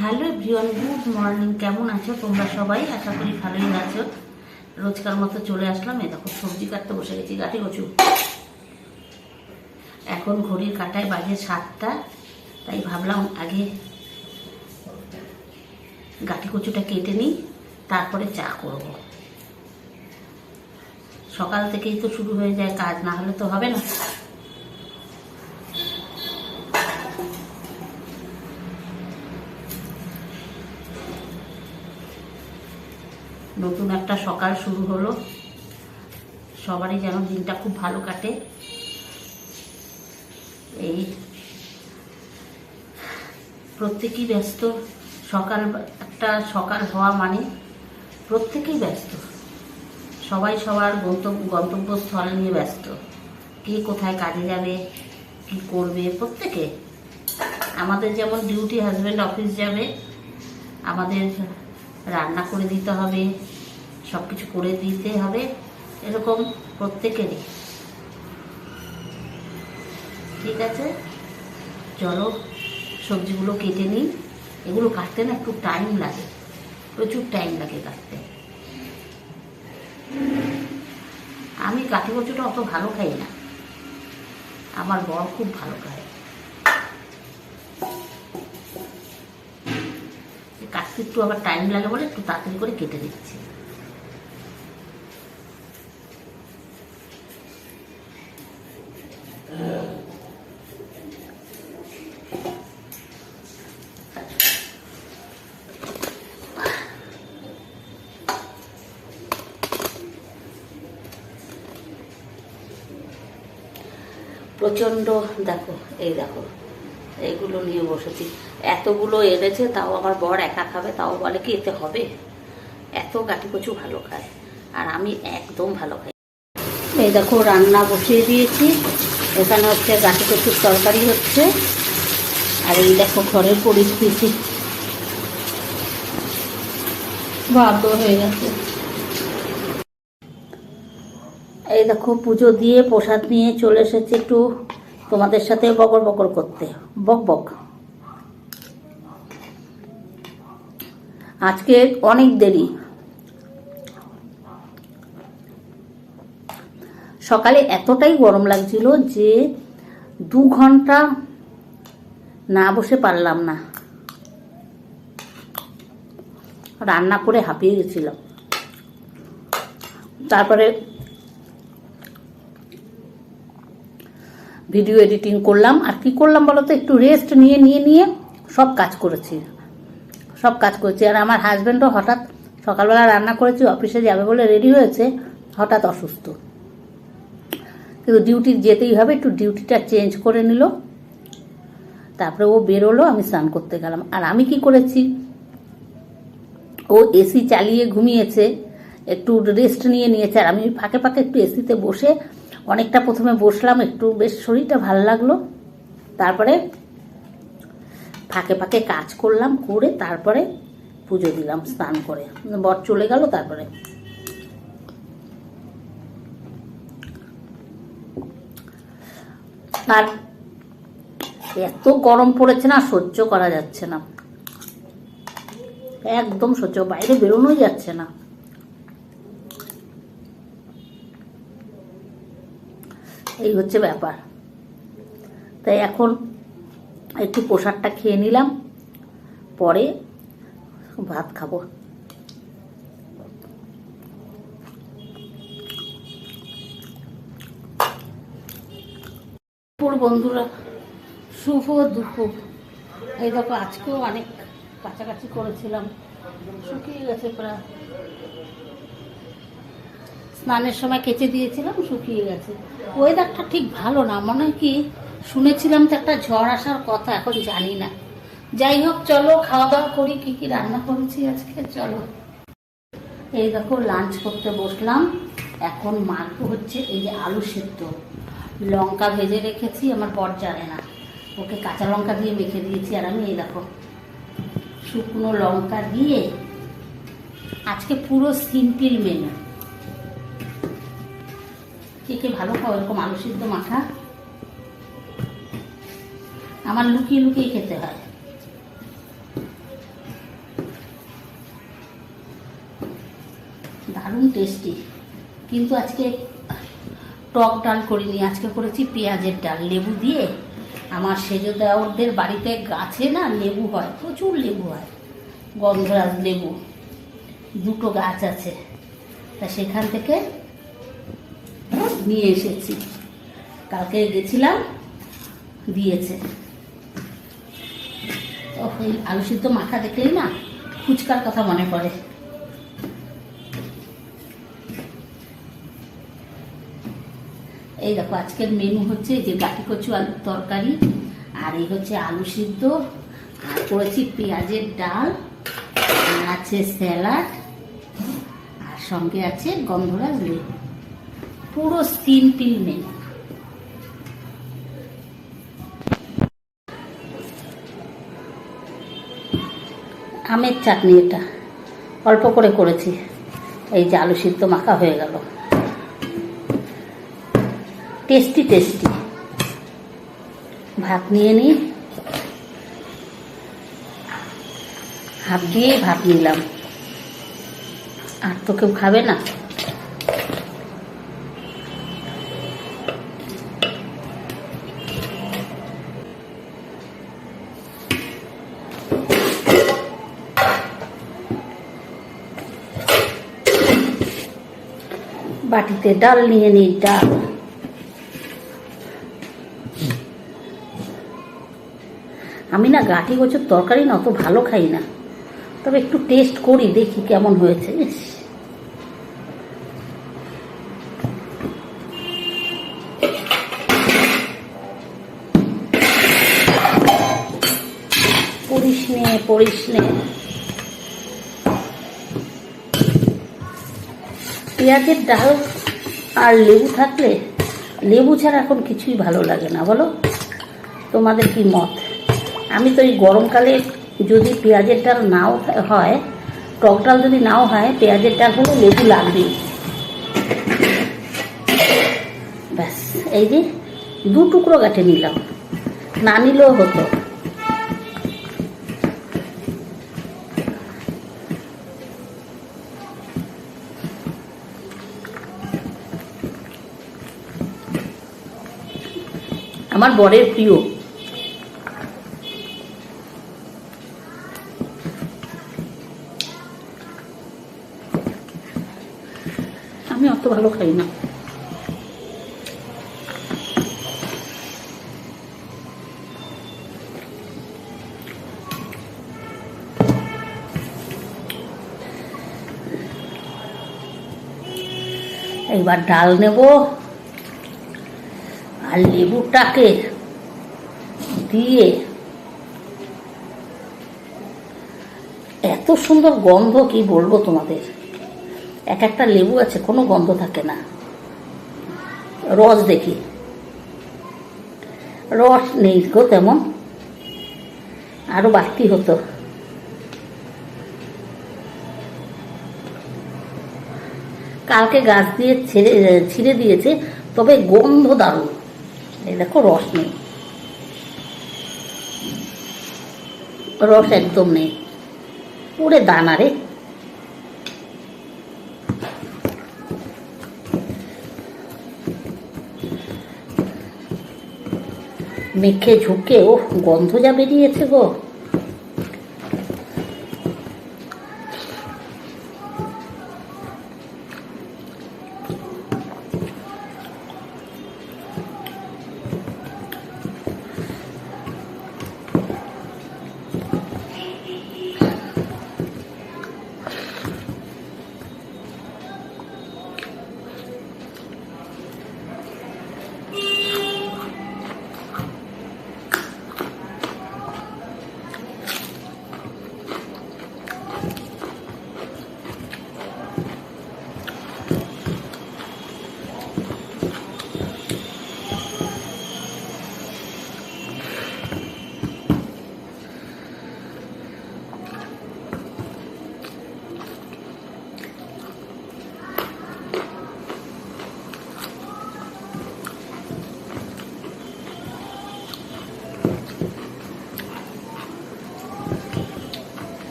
Hello everyone, good morning. কেমন আছো তোমরা সবাই? আশা করি ভালোই আছো। রোজকার মতো চলে আসলাম। এই দেখো, সবজি কাটতে বসে গেছি গাঠি কচু এখন ঘড়ির কাটায় বাজে সাতটা, তাই ভাবলাম আগে গাঠি কচুটা কেটে নিই, তারপরে চা করব। সকাল থেকেই তো শুরু হয়ে যায় কাজ, না হলে তো হবে না। নতুন একটা সকাল শুরু হলো। সবারই যেন দিনটা খুব ভালো কাটে। এই প্রত্যেকেই ব্যস্ত। সকাল একটা সকাল হওয়া মানে প্রত্যেকেই ব্যস্ত। সবাই সবার গন্তব্য গন্তব্যস্থল নিয়ে ব্যস্ত। কে কোথায় কাজে যাবে, কি করবে, প্রত্যেকে। আমাদের যেমন ডিউটি হাজব্যান্ড অফিস যাবে, আমাদের রান্না করে দিতে হবে। সব কিছু করে দিতে হবে, এরকম প্রত্যেকেরই। ঠিক আছে? চলো, সবজিগুলো কেটে নিই। এগুলো কাটতে না একটু টাইম লাগে, প্রচুর টাইম লাগে কাটতে। আমি কাঠি কচুটা অত ভালো খাই না। আমার বর খুব ভালো খায়। কাটতে একটু আবার টাইম লাগে বলে একটু তাড়াতাড়ি করে কেটে দিচ্ছি প্রচণ্ড, দেখো, এই দেখো এইগুলো নিয়ে বসেছি। এতগুলো এনেছে, তাও আমার বর একা খাবে, তাও বলে কি এতে হবে? এত গাঠি কচু ভালো খায়, আর আমি একদম ভালো খাই। এই দেখো, রান্না বসিয়ে দিয়েছি। এখানে হচ্ছে গাঠি কচুর তরকারি হচ্ছে। আর এই দেখো, ঘরের পরিস্থিতি। ভাত হয়ে গেছে। এই দেখো, পুজো দিয়ে প্রসাদ নিয়ে চলে এসেছি একটু তোমাদের সাথে বকর বকর করতে। বক বক। আজকে অনেক দেরি। সকালে এতটাই গরম লাগছিল যে দু ঘণ্টা না বসে পারলাম না। রান্না করে হাঁপিয়ে গেছিলাম। তারপরে ভিডিও এডিটিং করলাম। আর কি করলাম বলো তো একটু রেস্ট নিয়ে নিয়ে নিয়ে সব কাজ করেছি। সব কাজ করেছি। আর আমার হাজব্যান্ডও হঠাৎ সকালবেলা রান্না করেছি, অফিসে যাবে বলে রেডি হয়েছে, হঠাৎ অসুস্থ। কিন্তু ডিউটি যেতেই হবে, একটু ডিউটিটা চেঞ্জ করে নিল। তারপরে ও বেরোলো, আমি স্নান করতে গেলাম। আর আমি কি করেছি? ও এসি চালিয়ে ঘুমিয়েছে, একটু রেস্ট নিয়ে নিয়েছে। আর আমি ফাঁকে ফাঁকে একটু এসিতে বসে অনেকটা প্রথমে বসলাম, একটু বেশ শরীরটা ভালো লাগল। তারপরে ফাঁকে ফাঁকে কাজ করলাম, করে তারপরে পুজো দিলাম, স্নান করে। বর চলে গেল, তারপরে আর এত গরম পড়েছে না, সহ্য করা যাচ্ছে না। একদম সহ্য, বাইরে বেরোনোই যাচ্ছে না। এই হচ্ছে ব্যাপার। তাই এখন একটু প্রসাদটা খেয়ে নিলাম, পরে ভাত খাব। বন্ধুরা, শুভ দুপুর। এই দেখো, আজকেও অনেক কাছাকাছি করেছিলাম, শুকিয়ে গেছে প্রায়। স্নানের সময় কেচে দিয়েছিলাম, শুকিয়ে গেছে। ওয়েদারটা ঠিক ভালো না, মনে হয় কি, শুনেছিলাম তো একটা ঝড় আসার কথা, এখন জানি না। যাই হোক, চলো খাওয়া দাওয়া করি, কি কি রান্না করেছি আজকে, চলো। এই দেখো লাঞ্চ করতে বসলাম। এখন মাখবো হচ্ছে এই যে আলু সেদ্ধ। লঙ্কা ভেজে রেখেছি, আমার বর জানে না। ওকে কাঁচা লঙ্কা দিয়ে মেখে দিয়েছি, আর আমি এই দেখো, শুকনো লঙ্কা দিয়ে আজকে পুরো সিম্পল মেনু কে ভালো খাও, এরকম আলু সিদ্ধ মাখা। আমার লুকিয়ে লুকিয়ে খেতে হয়। দারুণ টেস্টি কিন্তু আজকে টক ডাল করিনি, আজকে করেছি পেঁয়াজের ডাল। লেবু দিয়ে আমার সেজো বাড়িতে গাছে না লেবু হয়, প্রচুর লেবু হয়, গন্ধরাজ লেবু। দুটো গাছ আছে। তা সেখান থেকে নিয়ে এসেছি। কালকে গেছিলাম, দিয়েছে। আলু সিদ্ধ মাখা দেখলেই না ফুচকার কথা মনে পড়ে। এই দেখো, আজকের মেনু হচ্ছে যে গাটি কচু আলুর তরকারি, আর এই হচ্ছে আলু সিদ্ধ, আর করেছি পেঁয়াজের ডাল, আর আছে স্যালাড, আর সঙ্গে আছে গন্ধরাজ লেবু। পুরো সিম্পল মেনু আমের চাটনি এটা। অল্প করে করেছি। এই যে আলু সিদ্ধ মাখা হয়ে গেল। Tasty tasty. ভাত নিয়ে নিই হাত দিয়ে ভাত নিলাম। আর তো কেউ খাবে না। বাটিতে ডাল নিয়ে নিই, ডাল। আমি না গাঠি গোছের তরকারি না অত ভালো খাই না। তবে একটু টেস্ট করি, দেখি কেমন হয়েছে। পড়িস নে পড়িস নে। পেঁয়াজের ডাল আর লেবু থাকলে লেবু ছাড়া এখন কিছুই ভালো লাগে না, বলো? তোমাদের কি মত? আমি তো এই গরমকালে যদি পেঁয়াজের ডাল নাও হয়, টক ডাল যদি নাও হয়, পেঁয়াজের ডাল হলে লেবু লাগবেই। ব্যাস, এই যে দু টুকরো গাঁটে নিলাম। না নিলেও হতো। আমার বরের প্রিয়। আমি অত ভালো খাই না। এইবার ডাল নেব। আর লেবুটাকে দিয়ে এত সুন্দর গন্ধ, কি বলব তোমাদের? এক একটা লেবু আছে, কোনো গন্ধ থাকে না। রস দেখি। রস নেই গো তেমন। আরও বাড়তি হতো। কালকে গাছ দিয়ে ছেড়ে, ছিঁড়ে দিয়েছে, তবে গন্ধ দারুণ। এই দেখো রস নেই রস একদম নেই। পুরে দানা রে। মেখে ঝুঁকে ও গন্ধ যা বেরিয়েছে গো।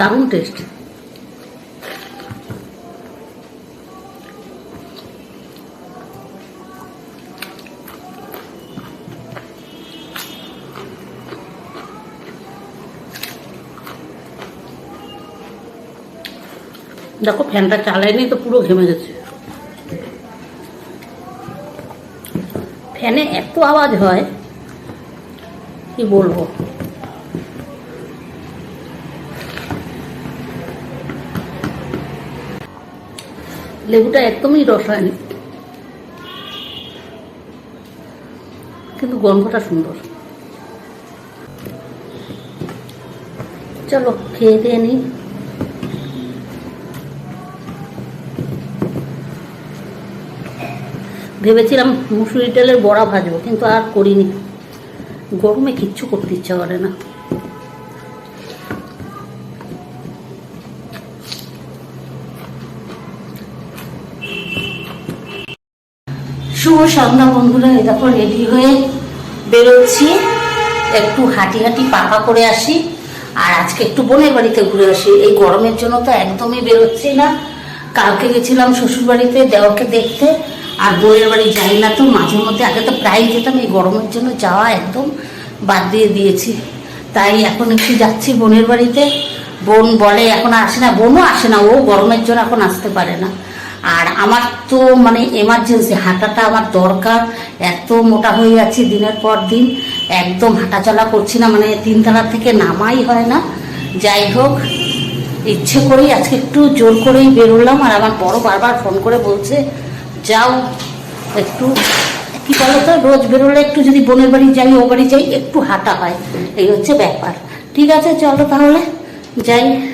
দারুণ টেস্টি দেখো ফ্যানটা চালায়নি তো পুরো ঘেমে গেছে। ফ্যানে এত আওয়াজ হয়, কি বলব? লেবুটা একদমই রসায়নিক কিন্তু গন্ধটা সুন্দর। চলো, খেয়ে দিয়ে নিই ভেবেছিলাম মুসুরি তেলের বড়া ভাজবো, কিন্তু আর করিনি। গরমে কিচ্ছু করতে ইচ্ছা করে না। শুভ সন্ধ্যা, বন্ধুরা। এই দেখো রেডি হয়ে বেরোচ্ছি। একটু হাঁটি হাঁটি পাকা করে আসি। আর আজকে একটু বোনের বাড়িতে ঘুরে আসি। এই গরমের জন্য তো একদমই বেরোচ্ছি না। কালকে গেছিলাম শ্বশুর বাড়িতে দেওয়াকে দেখতে। আর বোনের বাড়ি যাই না তো, মাঝে মধ্যে আগে তো প্রায় যেতাম। এই গরমের জন্য যাওয়া একদম বাদ দিয়ে দিয়েছি। তাই এখন একটু যাচ্ছি বোনের বাড়িতে। বোন বলে, এখন আসে না। বোনও আসে না। ও গরমের জন্য এখন আসতে পারে না। আর আমার তো মানে এমার্জেন্সি হাঁটাটা আমার দরকার। এত মোটা হয়ে যাচ্ছে দিনের পর দিন, একদম হাঁটাচলা করছি না মানে তিনতলা থেকে নামাই হয় না। যাই হোক, ইচ্ছে করেই আজকে একটু জোর করেই বেরোলাম, আর আমার বড় বারবার ফোন করে বলছে, যাও একটু। কি বলো তো রোজ বেরোলে একটু যদি বোনের বাড়ি যাই ও বাড়ি যাই, একটু হাঁটা হয়। এই হচ্ছে ব্যাপার। ঠিক আছে, চলো তাহলে, যাই।